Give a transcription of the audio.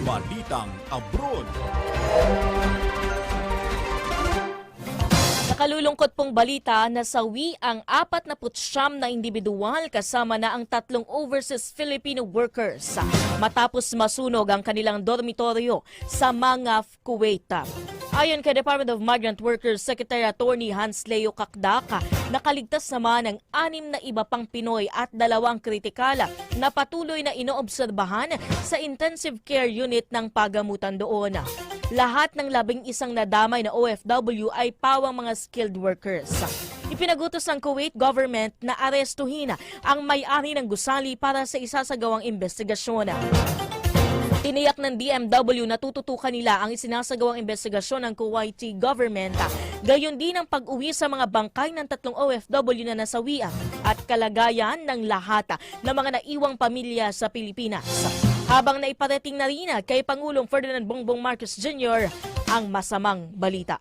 Balitang Abroad. Nakalulungkot pong balita na sawi ang 49 na individual kasama na ang tatlong overseas Filipino workers matapos masunog ang kanilang dormitoryo sa Mangaf, Kuwait. Ayon kay Department of Migrant Workers Secretary Attorney Hans Leo Kakdaka, nakaligtas naman ang anim na iba pang Pinoy at dalawang kritikala na patuloy na inoobserbahan sa intensive care unit ng pagamutan doon. Lahat ng labing isang nadamay na OFW ay pawang mga skilled workers. Ipinagutos ng Kuwait government na arestuhin ang may-ari ng gusali para sa isasagawang investigasyon. Tiniyak ng DMW na tututukan nila ang isinasagawang investigasyon ng Kuwaiti government. Gayon din ang pag-uwi sa mga bangkay ng tatlong OFW na nasawian at kalagayan ng lahat ng mga naiwang pamilya sa Pilipinas. Habang naiparating na rin kay Pangulong Ferdinand Bongbong Marcos Jr. ang masamang balita.